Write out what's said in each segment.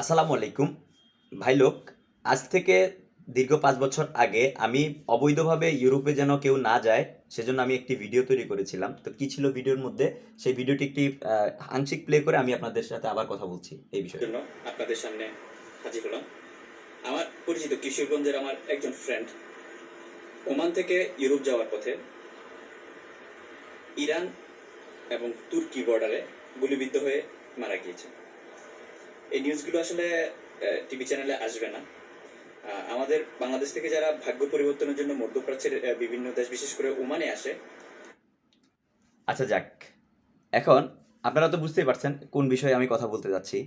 আসসালামু আলাইকুম। ভাই লোক, আজ থেকে দীর্ঘ পাঁচ বছর আগে আমি অবৈধভাবে ইউরোপে যেন কেউ না যায়, সেজন্য আমি একটি ভিডিও তৈরি করেছিলাম। তো কি ছিল ভিডিওর মধ্যে? সেই ভিডিওটি একটি আংশিক প্লে করে আমি আপনাদের সাথে আবার কথা বলছি এই বিষয়ে। আপনাদের সামনে হাজির হলাম। আমার পরিচিত কিশোরগঞ্জের আমার একজন ফ্রেন্ড ওমান থেকে ইউরোপ যাওয়ার পথে ইরান এবং তুর্কি বর্ডারে গুলিবিদ্ধ হয়ে মারা গিয়েছে। এই নিউজগুলো আসলে টিভি চ্যানেলে আসবে না। আমাদের বাংলাদেশ থেকে যারা ভাগ্য পরিবর্তনের জন্য মধ্যপ্রাচ্যের বিভিন্ন দেশ, বিশেষ করে ওমানে আসে। আচ্ছা যাক। এখন আপনারা তো বুঝতেই পারছেন কোন বিষয়ে আমি কথা বলতে যাচ্ছি।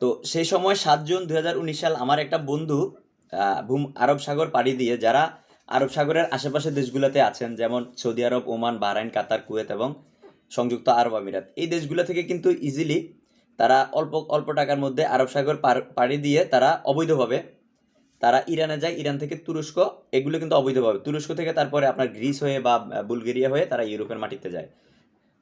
তো সেই সময় সাত জুন দুই হাজার উনিশ সাল আমার একটা বন্ধু ভূম, আরব সাগর পাড়ি দিয়ে যারা আরব সাগরের আশেপাশে দেশগুলোতে আছেন, যেমন সৌদি আরব, ওমান, বাহরাইন, কাতার, কুয়েত এবং সংযুক্ত আরব আমিরাত, এই দেশগুলো থেকে কিন্তু ইজিলি তারা অল্প অল্প টাকার মধ্যে আরব সাগর পাড়ি দিয়ে তারা অবৈধভাবে তারা ইরানে যায়। ইরান থেকে তুরস্ক, এগুলো কিন্তু অবৈধভাবে। তুরস্ক থেকে তারপরে আপনার গ্রিস হয়ে বা বুলগেরিয়া হয়ে তারা ইউরোপের মাটিতে যায়।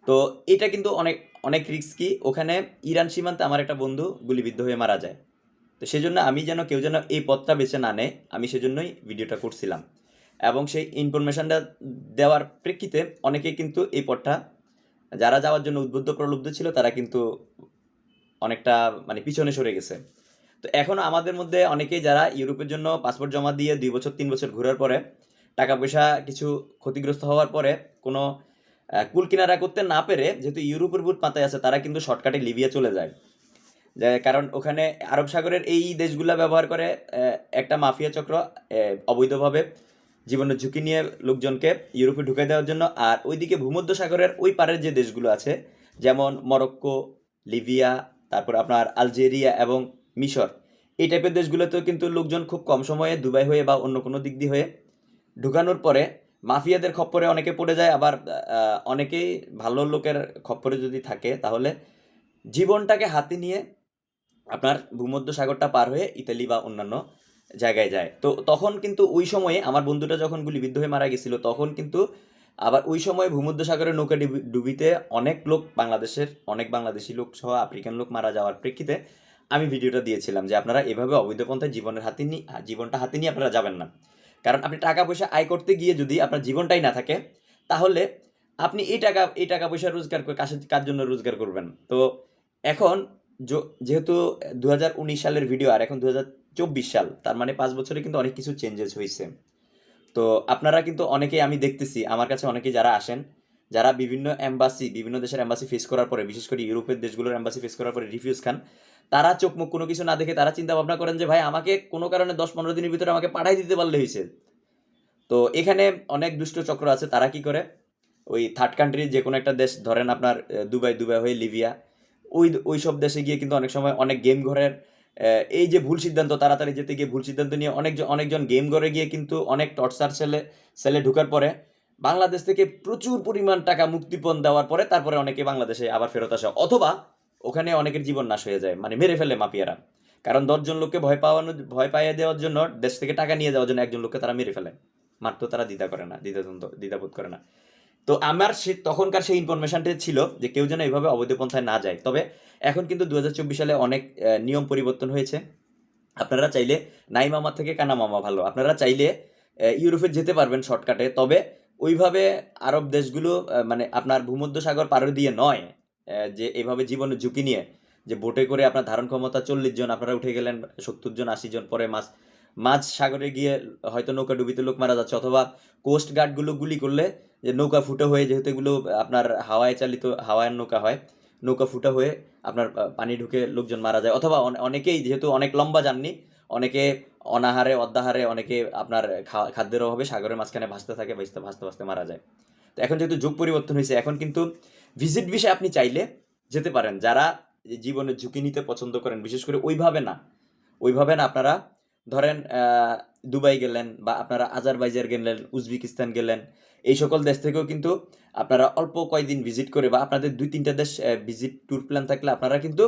তো এটা কিন্তু অনেক অনেক রিস্কি। ওখানে ইরান সীমান্তে আমার একটা বন্ধু গুলিবিদ্ধ হয়ে মারা যায়। তো সেজন্য আমি যেন কেউ যেন এই পথটা বেছে না নেয়, আমি সেজন্যই ভিডিওটা করছিলাম। এবং সেই ইনফরমেশনটা দেওয়ার প্রেক্ষিতে অনেকেই কিন্তু এই পথটা, যারা যাওয়ার জন্য উদ্বুদ্ধ প্রলুব্ধ ছিল, তারা কিন্তু অনেকটা মানে পিছনে সরে গেছে। তো এখনও আমাদের মধ্যে অনেকেই যারা ইউরোপের জন্য পাসপোর্ট জমা দিয়ে দুই বছর, তিন বছর ঘোরার পরে টাকা পয়সা কিছু ক্ষতিগ্রস্ত হওয়ার পরে কোনো কুল কিনারা করতে না পেরে যেহেতু ইউরোপের বুট মাথায় আছে, তারা কিন্তু শর্টকাটে লিবিয়া চলে যায়। কারণ ওখানে আরব সাগরের এই দেশগুলা ব্যবহার করে একটা মাফিয়া চক্র অবৈধভাবে জীবনের ঝুঁকি নিয়ে লোকজনকে ইউরোপে ঢুকে দেওয়ার জন্য। আর ওইদিকে ভূমধ্য সাগরের ওই পারের যে দেশগুলো আছে, যেমন মরক্কো, লিবিয়া তারপর আপনার আলজেরিয়া এবং মিশর। এই টাইপের দেশগুলোতেও কিন্তু লোকজন খুব কম সময়ে দুবাই হয়ে বা অন্য কোনো দিক দিয়ে হয়ে ঢুকানোর পরে মাফিয়াদের খপ্পরে অনেকে পড়ে যায়, আবার অনেকেই ভালো লোকের খপ্পরে যদি থাকে তাহলে জীবনটাকে হাতে নিয়ে আপনার ভূমধ্য সাগরটা পার হয়ে ইতালি বা অন্যান্য জায়গায় যায়। তো তখন কিন্তু ওই সময়ে আমার বন্ধুটা যখন গুলিবিদ্ধ হয়ে মারা গেছিল, তখন কিন্তু আবার ওই সময় ভূমধ্য সাগরের নৌকা ডুবি- ডুবিতে অনেক লোক বাংলাদেশের, অনেক বাংলাদেশি লোক সহ আফ্রিকান লোক মারা যাওয়ার প্রেক্ষিতে আমি ভিডিওটা দিয়েছিলাম যে আপনারা এভাবে অবৈধ পন্থায় জীবনের হাতে নিয়ে জীবনটা হাতে নিয়ে আপনারা যাবেন না। কারণ আপনি টাকা পয়সা আয় করতে গিয়ে যদি আপনার জীবনটাই না থাকে, তাহলে আপনি এই টাকা এই টাকা পয়সা রোজগার করে কাছে কার জন্য রোজগার করবেন? তো এখন যেহেতু দু হাজার উনিশ সালের ভিডিও আর এখন দু হাজার চব্বিশ সাল, তার মানে পাঁচ বছরে কিন্তু অনেক কিছু চেঞ্জেস হয়েছে তো আপনারা কিন্তু অনেকেই আমি দেখতেছি, আমার কাছে অনেকেই যারা আসেন, যারা বিভিন্ন অ্যাম্বাসি বিভিন্ন দেশের অ্যাম্বাসি ফেস করার পরে, বিশেষ করে ইউরোপের দেশগুলোর অ্যাম্বাসি ফেস করার পরে রিফিউজ খান, তারা চোখ মুখ কোনো কিছু না দেখে তারা চিন্তা ভাবনা করেন যে, ভাই, আমাকে কোনো কারণে দশ পনেরো দিনের ভিতরে আমাকে পাঠাই দিতে পারলে হয়েছে। তো এখানে অনেক দুষ্ট চক্র আছে, তারা কি করে? ওই থার্ড কান্ট্রি যে কোনো একটা দেশ, ধরেন আপনার দুবাই দুবাই হয়ে লিবিয়া, ওই ওই সব দেশে গিয়ে কিন্তু অনেক সময় অনেক গেম ঘরের এই যে ভুল সিদ্ধান্ত, তাড়াতাড়ি যেতে গিয়ে ভুল সিদ্ধান্ত নিয়ে অনেক অনেকজন গেম ঘরে গিয়ে কিন্তু অনেক টর্চার সেলে সেলে ঢুকার পরে বাংলাদেশ থেকে প্রচুর পরিমাণ টাকা মুক্তিপণ দেওয়ার পরে তারপরে অনেকে বাংলাদেশে আবার ফেরত আসে। অথবা ওখানে অনেকের জীবন নাশ হয়ে যায় মানে মেরে ফেলে মাপিয়ারা কারণ দশজন লোককে ভয় পাওয়ানো, ভয় পাইয়ে দেওয়ার জন্য দেশ থেকে টাকা নিয়ে যাওয়ার জন্য একজন লোককে তারা মেরে ফেলে। মারতেও তারা দ্বিধা করে না, দ্বিধাদ্বন্দ্ব, দ্বিধাবোধ করে না। তো আমার সে তখনকার সেই ইনফরমেশনটা ছিল যে কেউ যেন এইভাবে অবৈধ পন্থায় না যায়। তবে এখন কিন্তু দু হাজার চব্বিশ সালে অনেক নিয়ম পরিবর্তন হয়েছে। আপনারা চাইলে নাই মামা থেকে কানা মামা ভালো। আপনারা চাইলে ইউরোপে যেতে পারবেন শর্টকাটে। তবে ওইভাবে আরব দেশগুলো মানে আপনার ভূমধ্য সাগর পার দিয়ে নয় যে এভাবে জীবনের ঝুঁকি নিয়ে, যে বোটে করে আপনার ধারণ ক্ষমতা চল্লিশ জন, আপনারা উঠে গেলেন সত্তর জন, আশি জন পরে মাছ মাঝ সাগরে গিয়ে হয়তো নৌকা ডুবিতে লোক মারা যাচ্ছে, অথবা কোস্ট গার্ডগুলো গুলি করলে যে নৌকা ফুটো হয়ে যেহেতু এগুলো আপনার হাওয়ায় চালিত হাওয়ায় নৌকা হয়, নৌকা ফুটা হয়ে আপনার পানি ঢুকে লোকজন মারা যায়। অথবা অনেকেই যেহেতু অনেক লম্বা যাননি অনেকে অনাহারে অদ্যাহারে অনেকে আপনার খাদ্যের অভাবে সাগরের মাঝখানে ভাসতে থাকে, ভাসতে ভাসতে ভাসতে মারা যায়। তো এখন যেহেতু যুগ পরিবর্তন হয়েছে, এখন কিন্তু ভিজিট বিষয়ে আপনি চাইলে যেতে পারেন। যারা জীবনে ঝুঁকি নিতে পছন্দ করেন, বিশেষ করে ওইভাবে না। ওইভাবে না আপনারা ধরেন দুবাই গেলেন বা আপনারা আজারবাইজার গেলেন, উজবেকিস্তান গেলেন, এই সকল দেশ থেকেও কিন্তু আপনারা অল্প কয়দিন ভিজিট করে বা আপনাদের দুই তিনটা দেশ ভিজিট ট্যুর প্ল্যান থাকলে আপনারা কিন্তু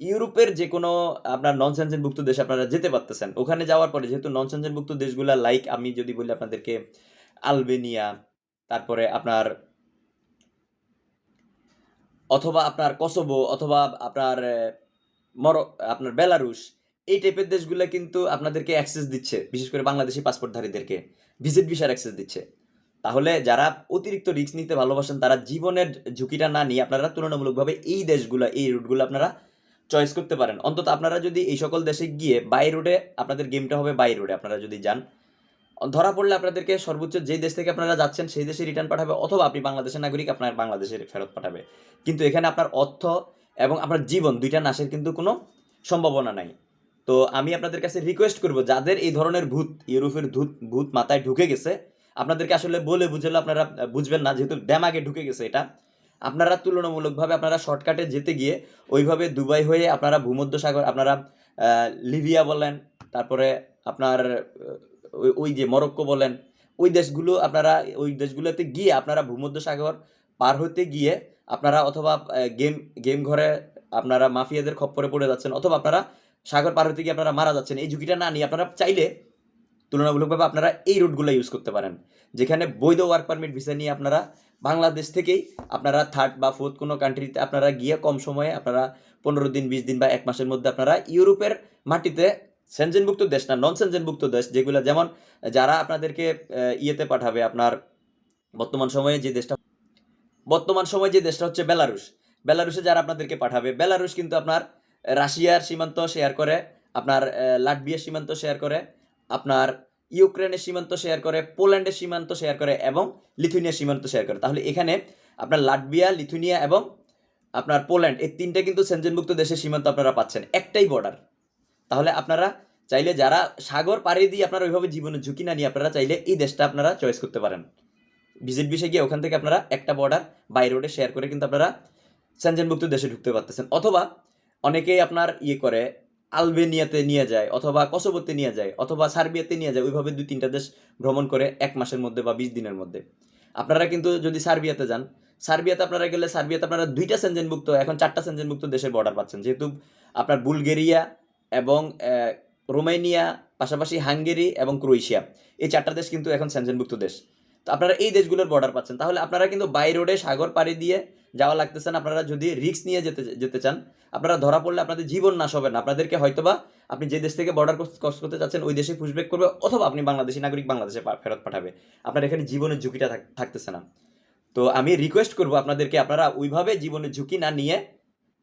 ইউরোপের যে কোনো আপনার নন সেনজেনভুক্ত দেশে আপনারা যেতে পারতেছেন। ওখানে যাওয়ার পরে যেহেতু নন সেনজেনভুক্ত দেশগুলো লাইক আমি যদি বলি আপনাদেরকে, আলবেনিয়া, তারপরে আপনার অথবা আপনার কসোভো, অথবা আপনার মর, আপনার বেলারুশ এই টাইপের দেশগুলো কিন্তু আপনাদেরকে অ্যাক্সেস দিচ্ছে, বিশেষ করে বাংলাদেশি পাসপোর্টধারীদেরকে ভিজিট ভিসার অ্যাক্সেস দিচ্ছে। তাহলে যারা অতিরিক্ত রিস্ক নিতে ভালোবাসেন, তারা জীবনের ঝুঁকিটা না নিয়ে আপনারা তুলনামূলকভাবে এই দেশগুলো, এই রুটগুলো আপনারা চয়েস করতে পারেন। অন্তত আপনারা যদি এই সকল দেশে গিয়ে বাই রোডে আপনাদের গেমটা হবে বাই রোডে আপনারা যদি যান। ধরা পড়লে আপনাদেরকে সর্বোচ্চ যে দেশ থেকে আপনারা যাচ্ছেন, সেই দেশে রিটার্ন পাঠাবে, অথবা আপনি বাংলাদেশের নাগরিক, আপনার বাংলাদেশের ফেরত পাঠাবে। কিন্তু এখানে আপনার অর্থ এবং আপনার জীবন দুইটা নাশের কিন্তু কোনো সম্ভাবনা নাই। তো আমি আপনাদের কাছে রিকোয়েস্ট করব, যাদের এই ধরনের ভূত, ইউরোপের ভূত ভূত মাথায় ঢুকে গেছে, আপনাদেরকে আসলে বলে বুঝলে আপনারা বুঝবেন না, যেহেতু ড্যামাগে ঢুকে গেছে এটা। আপনারা তুলনামূলকভাবে আপনারা শর্টকাটে যেতে গিয়ে ওইভাবে দুবাই হয়ে আপনারা ভূমধ্যসাগর, আপনারা লিবিয়া বলেন, তারপরে আপনার ওই- ওই যে মরক্কো বলেন, ওই দেশগুলো আপনারা, ওই দেশগুলোতে গিয়ে আপনারা ভূমধ্যসাগর পার হতে গিয়ে আপনারা অথবা গেম গেম ঘরে আপনারা মাফিয়াদের খপ্পরে পড়ে যাচ্ছেন, অথবা আপনারা সাগর পার হতে গিয়ে আপনারা মারা যাচ্ছেন, এই ঝুঁকিটা না নিয়ে আপনারা চাইলে তুলনামূলকভাবে আপনারা এই রুটগুলো ইউজ করতে পারেন। যেখানে বৈধ ওয়ার্ক পারমিট ভিসা নিয়ে আপনারা বাংলাদেশ থেকেই আপনারা থার্ড বা ফোর্থ কোনো কান্ট্রিতে আপনারা গিয়ে কম সময়ে আপনারা পনেরো দিন, বিশ দিন বা এক মাসের মধ্যে আপনারা ইউরোপের মাটিতে সেনজেনভুক্ত দেশ না নন সেনজেনভুক্ত দেশ, যেগুলো যেমন যারা আপনাদেরকে ইয়েতে পাঠাবে আপনার বর্তমান সময়ে যে দেশটা, বর্তমান সময়ে যে দেশটা হচ্ছে বেলারুশ। বেলারুশে যারা আপনাদেরকে পাঠাবে, বেলারুশ কিন্তু আপনার রাশিয়ার সীমান্ত শেয়ার করে, আপনার লাটভিয়ার সীমান্ত শেয়ার করে, আপনার ইউক্রেনের সীমান্ত শেয়ার করে, পোল্যান্ডের সীমান্ত শেয়ার করে এবং লিথুনিয়ার সীমান্ত শেয়ার করে। তাহলে এখানে আপনার লাটভিয়া, লিথুনিয়া এবং আপনার পোল্যান্ড, এই তিনটে কিন্তু সেনজেনভুক্ত দেশের সীমান্ত আপনারা পাচ্ছেন, একটাই বর্ডার তাহলে আপনারা চাইলে যারা সাগর পাড়ি দিয়ে আপনারা ওইভাবে জীবনের ঝুঁকি না নিয়ে আপনারা চাইলে এই দেশটা আপনারা চয়েস করতে পারেন। ভিজিট বিষয়ে গিয়ে ওখান থেকে আপনারা একটা বর্ডার বাই রোডে শেয়ার করে কিন্তু আপনারা সেনজেনভুক্ত দেশে ঢুকতে পারতেছেন। অথবা অনেকেই আপনার ইয়ে করে, আলবেনিয়াতে নিয়ে যায় অথবা কসোবোতে নিয়ে যায় অথবা সার্বিয়াতে নিয়ে যায়, ওইভাবে দুই তিনটা দেশ ভ্রমণ করে এক মাসের মধ্যে বা বিশ দিনের মধ্যে। আপনারা কিন্তু যদি সার্বিয়াতে যান, সার্বিয়াতে আপনারা গেলে সার্বিয়াতে আপনারা দুইটা সেনজেনভুক্ত, এখন চারটা সেনজেনভুক্ত দেশের বর্ডার পাচ্ছেন। যেহেতু আপনার বুলগেরিয়া এবং রোমানিয়া, পাশাপাশি হাঙ্গেরি এবং ক্রোয়েশিয়া, এই চারটা দেশ কিন্তু এখন সেনজেনভুক্ত দেশ। তো আপনারা এই দেশগুলোর বর্ডার পাচ্ছেন। তাহলে আপনারা কিন্তু বাই রোডে সাগর পাড়ি দিয়ে যাওয়া লাগতেছে না, আপনারা যদি রিস্ক নিয়ে যেতে যেতে চান, আপনারা ধরা পড়লে আপনাদের জীবন নাশ হবে না। আপনাদেরকে হয়তোবা আপনি যে দেশ থেকে বর্ডার ক্রস করতে চাচ্ছেন ওই দেশে পুষব্যাক করবে, অথবা আপনি বাংলাদেশি নাগরিক বাংলাদেশে ফেরত পাঠাবে। আপনার এখানে জীবনের ঝুঁকিটা থাকতেছে না। তো আমি রিকোয়েস্ট করব আপনাদেরকে, আপনারা ওইভাবে জীবনের ঝুঁকি না নিয়ে,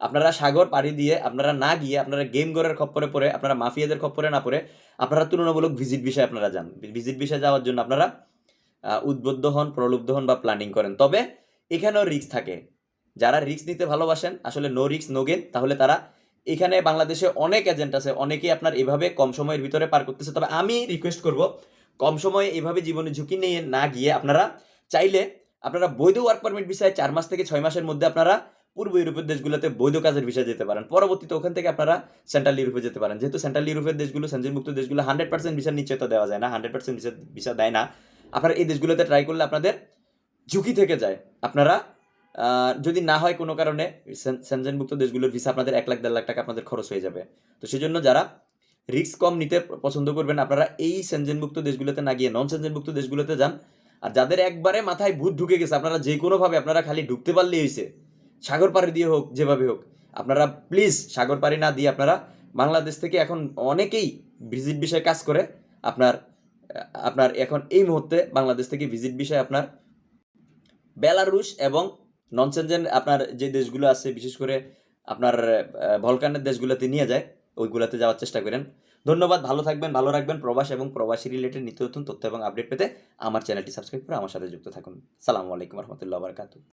আপনারা সাগর পাড়ি দিয়ে, আপনারা না গিয়ে, আপনারা গেম ঘরের খপ্পরে পড়ে, আপনারা মাফিয়াদের খপ্পরে না পড়ে, আপনারা তুলনামূলক ভিজিট বিষয়ে আপনারা যান। ভিজিট বিষয়ে যাওয়ার জন্য আপনারা উদ্বুদ্ধ হন, প্রলুব্ধ হন বা প্ল্যানিং করেন। তবে এখানেও রিস্ক থাকে। যারা রিস্ক নিতে ভালোবাসেন, আসলে নো রিস্ক নো গেন তাহলে তারা এখানে বাংলাদেশে অনেক এজেন্ট আছে, অনেকেই আপনার এভাবে কম সময়ের ভিতরে পার করতেছে। তবে আমি রিকোয়েস্ট করব, কম সময়ে এভাবে জীবনে ঝুঁকি নিয়ে না গিয়ে আপনারা চাইলে আপনারা বৈধ ওয়ার্ক পারমিট বিষয়ে চার মাস থেকে ছয় মাসের মধ্যে আপনারা পূর্ব ইউরোপের দেশগুলোতে বৈধ কাজের বিষয়ে যেতে পারেন। পরবর্তীতে ওখান থেকে আপনারা সেন্ট্রাল ইউরোপে যেতে পারেন। যেহেতু সেন্ট্রাল ইউরোপের দেশগুলো সেঞ্জনমুক্ত দেশগুলো হান্ড্রেড পার্সেন্ট ভিসার নিশ্চয়তা দেওয়া যায় না হান্ড্রেড পার্সেন্ট ভিসা ভিসা দেয় না। আপনারা এই দেশগুলোতে ট্রাই করলে আপনাদের ঝুঁকি থেকে যায়। আপনারা যদি না হয় কোনো কারণে, সেন- সেনজেনভুক্ত দেশগুলোর ভিসা আপনাদের এক লাখ, দেড় লাখ টাকা আপনাদের খরচ হয়ে যাবে। তো সেই জন্য যারা রিস্ক কম নিতে পছন্দ করবেন, আপনারা এই সেনজেনভুক্ত দেশগুলোতে না গিয়ে নন সেনজেনভুক্ত দেশগুলোতে যান। আর যাদের একবারে মাথায় ভূত ঢুকে গেছে, আপনারা যে কোনোভাবে আপনারা খালি ঢুকতে পারলেই হয়েছে, সাগর পাড়ি দিয়ে হোক, যেভাবে হোক, আপনারা প্লিজ সাগর পাড়ি না দিয়ে আপনারা বাংলাদেশ থেকে এখন অনেকেই ভিজিট বিষয়ে কাজ করে। আপনার আপনার এখন এই মুহূর্তে বাংলাদেশ থেকে ভিজিট বিষয়ে আপনার বেলারুশ এবং ননসেনজেন আপনার যে দেশগুলো আছে, বিশেষ করে আপনার ভলকানের দেশগুলোতে নিয়ে যায়, ওইগুলোতে যাওয়ার চেষ্টা করেন। ধন্যবাদ, ভালো থাকবেন, ভালো রাখবেন প্রবাস এবং প্রবাসী রিলেটেড নিত্য নতুন তথ্য এবং আপডেট পেতে আমার চ্যানেলটি সাবস্ক্রাইব করে আমার সাথে যুক্ত থাকুন। সালামু আলাইকুম রহমতুল্লাহ বারকাতু